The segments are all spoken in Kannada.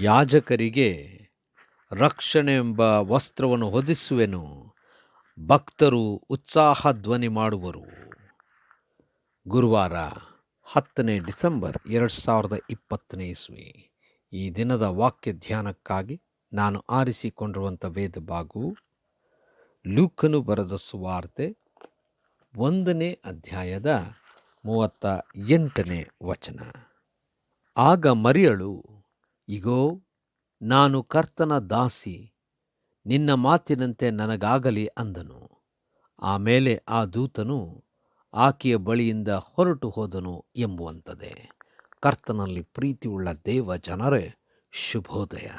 ಯಾಜಕರಿಗೆ ರಕ್ಷಣೆ ಎಂಬ ವಸ್ತ್ರವನ್ನು ಹೊದಿಸುವೆನು. ಭಕ್ತರು ಉತ್ಸಾಹ ಧ್ವನಿ ಮಾಡುವರು. ಗುರುವಾರ ಹತ್ತನೇ ಡಿಸೆಂಬರ್ ಎರಡು ಸಾವಿರದ ಇಪ್ಪತ್ತನೇ ಇಸ್ವಿ. ಈ ದಿನದ ವಾಕ್ಯ ಧ್ಯಾನಕ್ಕಾಗಿ ನಾನು ಆರಿಸಿಕೊಂಡಿರುವಂಥ ವೇದ ಭಾಗವು ಲೂಕನು ಬರೆದ ಸುವಾರ್ತೆ ಒಂದನೇ ಅಧ್ಯಾಯದ ಮೂವತ್ತ ಎಂಟನೇ ವಚನ. ಆಗ ಮರಿಯಳು ಇಗೋ, ನಾನು ಕರ್ತನ ದಾಸಿ, ನಿನ್ನ ಮಾತಿನಂತೆ ನನಗಾಗಲಿ ಅಂದನು. ಆಮೇಲೆ ಆ ದೂತನು ಆಕೆಯ ಬಳಿಯಿಂದ ಹೊರಟು ಹೋದನು ಎಂಬುವಂಥದೆ ಕರ್ತನಲ್ಲಿ ಪ್ರೀತಿಯುಳ್ಳ ದೇವ ಜನರೇ, ಶುಭೋದಯ.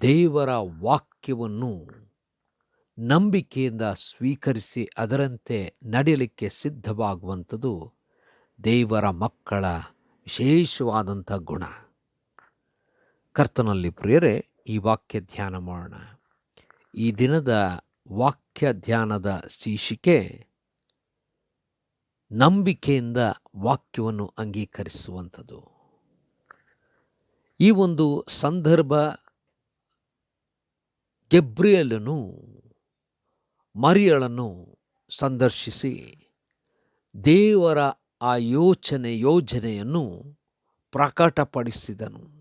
ದೇವರ ವಾಕ್ಯವನ್ನು ನಂಬಿಕೆಯಿಂದ ಸ್ವೀಕರಿಸಿ ಅದರಂತೆ ನಡೆಯಲಿಕ್ಕೆ ಸಿದ್ಧವಾಗುವಂಥದ್ದು ದೇವರ ಮಕ್ಕಳ ವಿಶೇಷವಾದಂಥ ಗುಣ. ಕರ್ತನಲ್ಲಿ ಪ್ರಿಯರೇ, ಈ ವಾಕ್ಯ ಧ್ಯಾನ ಮಾಡೋಣ. ಈ ದಿನದ ವಾಕ್ಯ ಧ್ಯಾನದ ಶೀರ್ಷಿಕೆ, ನಂಬಿಕೆಯಿಂದ ವಾಕ್ಯವನ್ನು ಅಂಗೀಕರಿಸುವಂಥದ್ದು. ಈ ಒಂದು ಸಂದರ್ಭ ಗೆಬ್ರಿಯಲನು ಮರಿಯಳನ್ನು ಸಂದರ್ಶಿಸಿ, ದೇವರ ಆ ಯೋಚನೆ ಯೋಜನೆಯನ್ನು ಪ್ರಕಟಪಡಿಸಿದನು.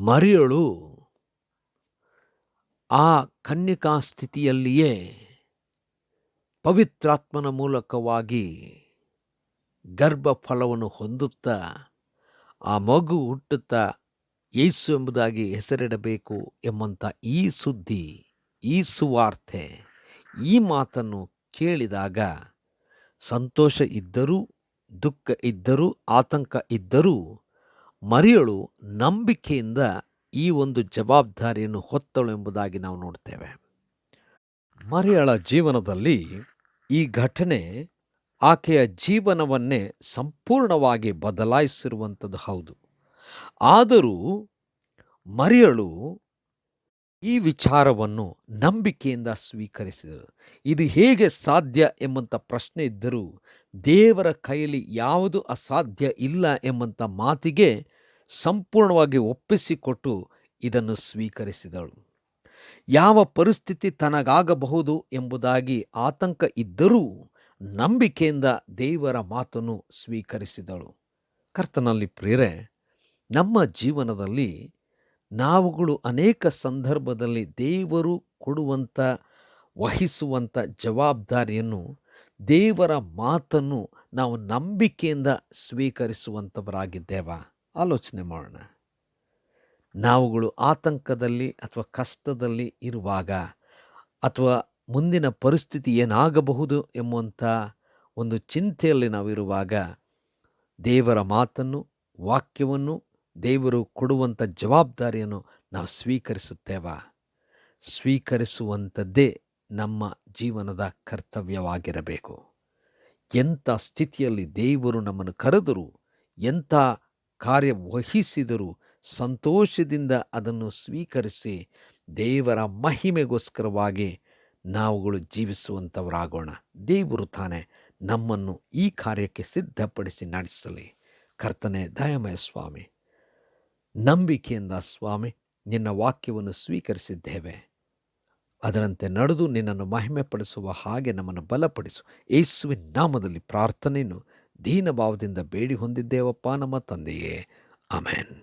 ಮರಿಯಳು. ಆ ಕನ್ಯಕಾ ಸ್ಥಿತಿಯಲ್ಲಿಯೇ ಪವಿತ್ರಾತ್ಮನ ಮೂಲಕವಾಗಿ ಗರ್ಭಫಲವನ್ನು ಹೊಂದುತ್ತಾ ಆ ಮಗು ಹುಟ್ಟುತ್ತಾ ಯೇಸು ಎಂಬುದಾಗಿ ಹೆಸರಿಡಬೇಕು ಎಂಬಂಥ ಈ ಸುದ್ದಿ, ಈ ಸುವಾರ್ತೆ, ಈ ಮಾತನ್ನು ಕೇಳಿದಾಗ ಸಂತೋಷ ಇದ್ದರೂ, ದುಃಖ ಇದ್ದರೂ, ಆತಂಕ ಇದ್ದರೂ ಮರಿಯಳು ನಂಬಿಕೆಯಿಂದ ಈ ಒಂದು ಜವಾಬ್ದಾರಿಯನ್ನು ಹೊತ್ತಳು ಎಂಬುದಾಗಿ ನಾವು ನೋಡ್ತೇವೆ. ಮರಿಯಳ ಜೀವನದಲ್ಲಿ ಈ ಘಟನೆ ಆಕೆಯ ಜೀವನವನ್ನೇ ಸಂಪೂರ್ಣವಾಗಿ ಬದಲಾಯಿಸಿರುವಂಥದ್ದು ಹೌದು. ಆದರೂ ಮರಿಯಳು ಈ ವಿಚಾರವನ್ನು ನಂಬಿಕೆಯಿಂದ ಸ್ವೀಕರಿಸಿದರು ಇದು ಹೇಗೆ ಸಾಧ್ಯ ಎಂಬಂಥ ಪ್ರಶ್ನೆ ಇದ್ದರೂ ದೇವರ ಕೈಯಲ್ಲಿ ಯಾವುದು ಅಸಾಧ್ಯ ಇಲ್ಲ ಎಂಬಂಥ ಮಾತಿಗೆ ಸಂಪೂರ್ಣವಾಗಿ ಒಪ್ಪಿಸಿಕೊಟ್ಟು ಇದನ್ನು ಸ್ವೀಕರಿಸಿದಳು. ಯಾವ ಪರಿಸ್ಥಿತಿ ತನಗಾಗಬಹುದು ಎಂಬುದಾಗಿ ಆತಂಕ ಇದ್ದರೂ ನಂಬಿಕೆಯಿಂದ ದೇವರ ಮಾತನ್ನು ಸ್ವೀಕರಿಸಿದಳು. ಕರ್ತನಲ್ಲಿ ಪ್ರೇರೆ ನಮ್ಮ ಜೀವನದಲ್ಲಿ ನಾವುಗಳು ಅನೇಕ ಸಂದರ್ಭದಲ್ಲಿ ದೇವರು ಕೊಡುವಂಥ, ವಹಿಸುವಂಥ ಜವಾಬ್ದಾರಿಯನ್ನು, ದೇವರ ಮಾತನ್ನು ನಾವು ನಂಬಿಕೆಯಿಂದ ಸ್ವೀಕರಿಸುವಂಥವರಾಗಿದ್ದೇವ? ಆಲೋಚನೆ ಮಾಡೋಣ. ನಾವುಗಳು ಆತಂಕದಲ್ಲಿ ಅಥವಾ ಕಷ್ಟದಲ್ಲಿ ಇರುವಾಗ ಅಥವಾ ಮುಂದಿನ ಪರಿಸ್ಥಿತಿ ಏನಾಗಬಹುದು ಎಂಬುವಂಥ ಒಂದು ಚಿಂತೆಯಲ್ಲಿ ನಾವಿರುವಾಗ ದೇವರ ಮಾತನ್ನು, ವಾಕ್ಯವನ್ನು, ದೇವರು ಕೊಡುವಂಥ ಜವಾಬ್ದಾರಿಯನ್ನು ನಾವು ಸ್ವೀಕರಿಸುತ್ತೇವ? ಸ್ವೀಕರಿಸುವಂಥದ್ದೇ ನಮ್ಮ ಜೀವನದ ಕರ್ತವ್ಯವಾಗಿರಬೇಕು. ಎಂಥ ಸ್ಥಿತಿಯಲ್ಲಿ ದೇವರು ನಮ್ಮನ್ನು ಕರೆದರೂ, ಎಂಥ ಕಾರ್ಯ ವಹಿಸಿದರೂ ಸಂತೋಷದಿಂದ ಅದನ್ನು ಸ್ವೀಕರಿಸಿ ದೇವರ ಮಹಿಮೆಗೋಸ್ಕರವಾಗಿ ನಾವುಗಳು ಜೀವಿಸುವಂಥವರಾಗೋಣ. ದೇವರು ತಾನೇ ನಮ್ಮನ್ನು ಈ ಕಾರ್ಯಕ್ಕೆ ಸಿದ್ಧಪಡಿಸಿ ನಡೆಸಲಿ. ಕರ್ತನೆ ದಯಮಯ ಸ್ವಾಮಿ, ನಂಬಿಕೆಯಿಂದ ಸ್ವಾಮಿ, ನಿನ್ನ ವಾಕ್ಯವನ್ನು ಸ್ವೀಕರಿಸಿದ್ದೇವೆ. ಅದರಂತೆ ನಡೆದು ನಿನ್ನನ್ನು ಮಹಿಮೆಪಡಿಸುವ ಹಾಗೆ ನಮ್ಮನ್ನು ಬಲಪಡಿಸು. ಯೇಸುವಿನ ನಾಮದಲ್ಲಿ ಪ್ರಾರ್ಥನೆಯನ್ನು ದೀನಭಾವದಿಂದ ಬೇಡಿ ಹೊಂದಿದ್ದೇವಪ್ಪ ನಮ್ಮ ತಂದೆಯೇ. ಅಮೇನ್